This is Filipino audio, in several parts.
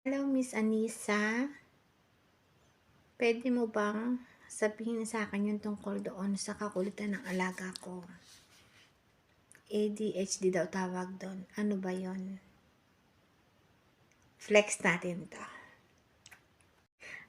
Hello, Miss Anissa. Puwede mo bang sabihin sa akin yung tungkol doon sa kakulitan ng alaga ko? ADHD daw tawag do'n. Ano ba yon? Flex natin 'to.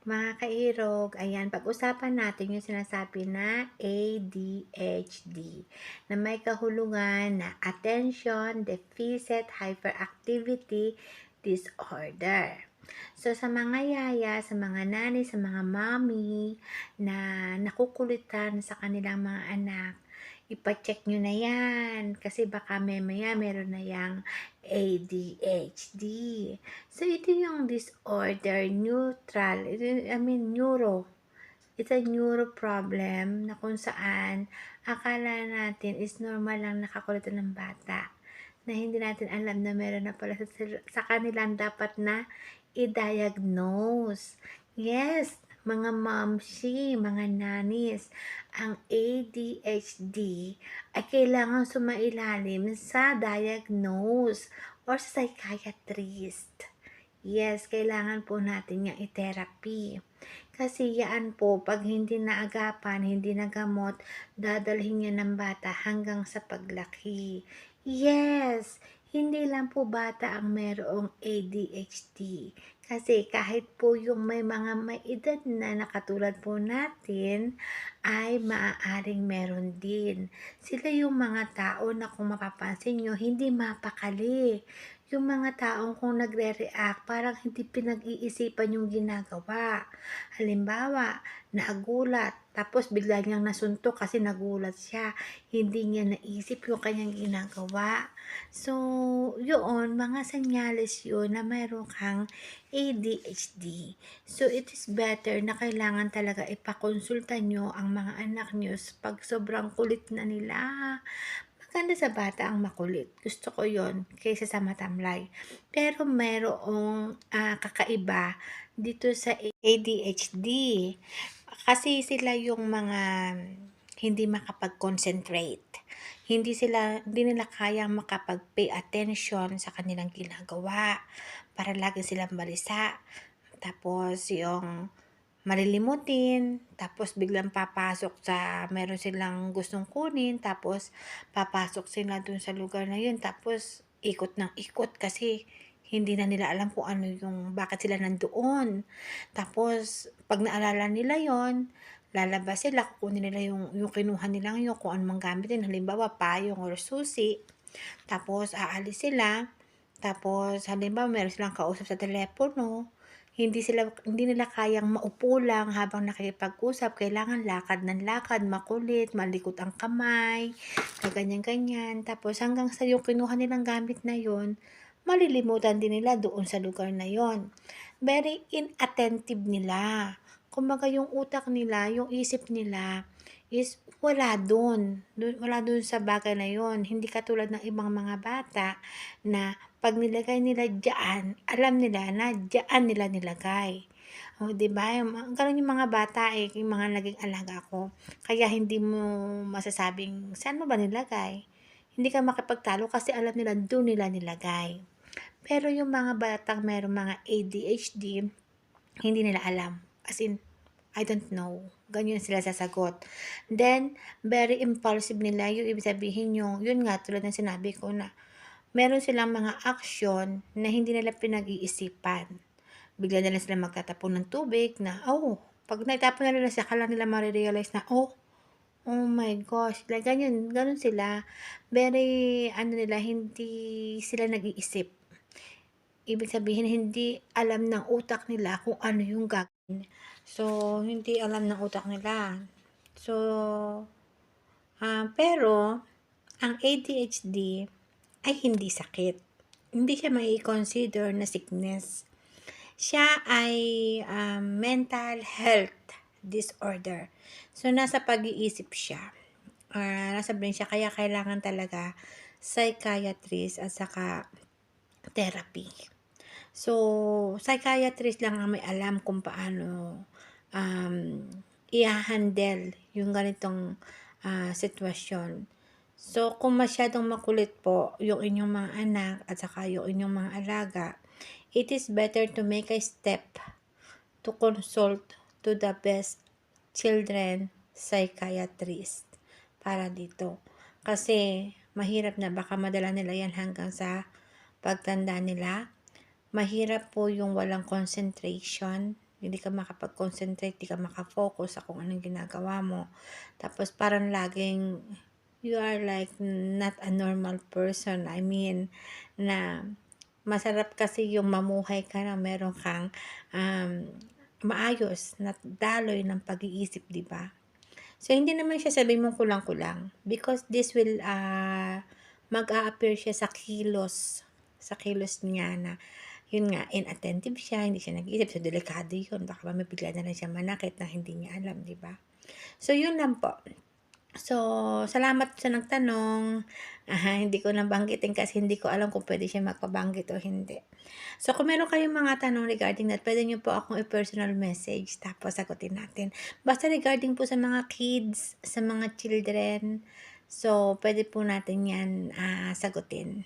Mga kairog, ayan, pag-usapan natin yung sinasabi na ADHD na may kahulugan na Attention Deficit Hyperactivity Disorder. So, sa mga yaya, sa mga nanay, sa mga mommy na nakukulitan sa kanilang mga anak, ipa-check nyo na yan. Kasi baka mamaya meron na yang ADHD. So, ito yung disorder, neutral, I mean, neuro. It's a neuro problem na kung saan akala natin is normal lang nakakulitan ng bata na hindi natin alam na meron na pala sa, sa kanilang dapat na i-diagnose. Yes, mga momshi, mga nanis, ang ADHD ay kailangan sumailalim sa diagnose or psychiatrist. Yes, kailangan po natin yung i-therapy. Kasi yan po, pag hindi naagapan, hindi nagamot, dadalhin niya ng bata hanggang sa paglaki. Yes, hindi lang po bata ang mayroong ADHD. Kasi kahit po yung may mga may edad na nakatulad po natin, ay maaaring meron din. Sila yung mga tao na kung mapapansin nyo, hindi mapakali. Yung mga taong kung nagre-react, parang hindi pinag-iisipan yung ginagawa. Halimbawa, nagulat, tapos bigla niyang nasuntok kasi nagulat siya. Hindi niya naisip yung kanyang ginagawa. So, yun, mga senyales yun na mayroon kang ADHD. So, it is better na kailangan talaga ipakonsulta nyo ang mga anak nyo pag sobrang kulit na nila. Maganda sa bata ang makulit. Gusto ko yon kaysa sa matamlay. Pero merong uh, kakaiba dito sa ADHD. Kasi sila yung mga hindi makapag-concentrate. Hindi sila, hindi nila kayang makapag-pay attention sa kanilang ginagawa. Para lagi silang balisa. Tapos yung malilimutin, tapos biglang papasok sa, meron silang gustong kunin, tapos papasok sila dun sa lugar na yun, tapos ikot ng ikot kasi hindi na nila alam kung ano yung, bakit sila nandoon. Tapos, pag naalala nila yon lalabas sila, kukunin nila yung, yung kinuha nila yung kung anong gamitin, halimbawa payong or susi, tapos aalis sila, tapos halimbawa meron silang kausap sa telepono, hindi sila hindi nila kayang maupo lang habang nakikipag-usap, kailangan lakad ng lakad, makulit, malikot ang kamay, kaganyan-ganyan. Tapos hanggang sa yung kinuha nilang gamit na yon, malilimutan din nila doon sa lugar na yon. Very inattentive nila. Kumbaga yung utak nila, yung isip nila is wala doon. Wala doon sa bagay na yon. Hindi katulad ng ibang mga bata na pag nilagay nila diyan, alam nila na diyan nila nilagay. O, di ba? Ganun yung mga bata eh, yung mga naging alaga ko. Kaya hindi mo masasabing, saan mo ba nilagay? Hindi ka makipagtalo kasi alam nila doon nila nilagay. Pero yung mga batang meron mga ADHD, hindi nila alam. As in, I don't know. Ganyan sila sasagot. Then, very impulsive nila. Yung ibig sabihin yung, yun nga, tulad ng sinabi ko na, meron silang mga action na hindi nila pinag-iisipan. Bigla na lang sila magtatapon ng tubig na, oh, pag naitapon na nila siya, kala nila marirealize na, oh, oh my gosh, like, ganyan, ganun sila. Very, ano nila, hindi sila nag-iisip. Ibig sabihin, hindi alam ng utak nila kung ano yung gagawin. So, hindi alam ng utak nila. So, uh, pero, ang ADHD, ay hindi sakit. Hindi siya may consider na sickness. Siya ay um, mental health disorder. So, nasa pag-iisip siya. Or nasa brain siya. Kaya kailangan talaga psychiatrist at saka therapy. So, psychiatrist lang ang may alam kung paano um, i-handle yung ganitong uh, sitwasyon. So, kung masyadong makulit po yung inyong mga anak at saka yung inyong mga alaga, it is better to make a step to consult to the best children psychiatrist para dito. Kasi mahirap na baka madala nila yan hanggang sa pagtanda nila. Mahirap po yung walang concentration. Hindi ka makapag-concentrate, hindi ka makafocus sa kung anong ginagawa mo. Tapos parang laging you are like not a normal person. I mean, na masarap kasi yung mamuhay ka na meron kang um, maayos na daloy ng pag-iisip, di ba? So, hindi naman siya sabi mo kulang-kulang because this will uh, mag-a-appear siya sa kilos, sa kilos niya na yun nga, inattentive siya, hindi siya nag-iisip. So, delikado yun. Baka ba mabigla na lang siya manakit na hindi niya alam, di ba? So, yun lang po. So, salamat sa nagtanong. Aha, hindi ko nabanggitin kasi hindi ko alam kung pwede siya magpabanggit o hindi. So, kung meron kayong mga tanong regarding that, pwede nyo po akong i-personal message tapos sagutin natin. Basta regarding po sa mga kids, sa mga children, so, pwede po natin yan ah, sagutin.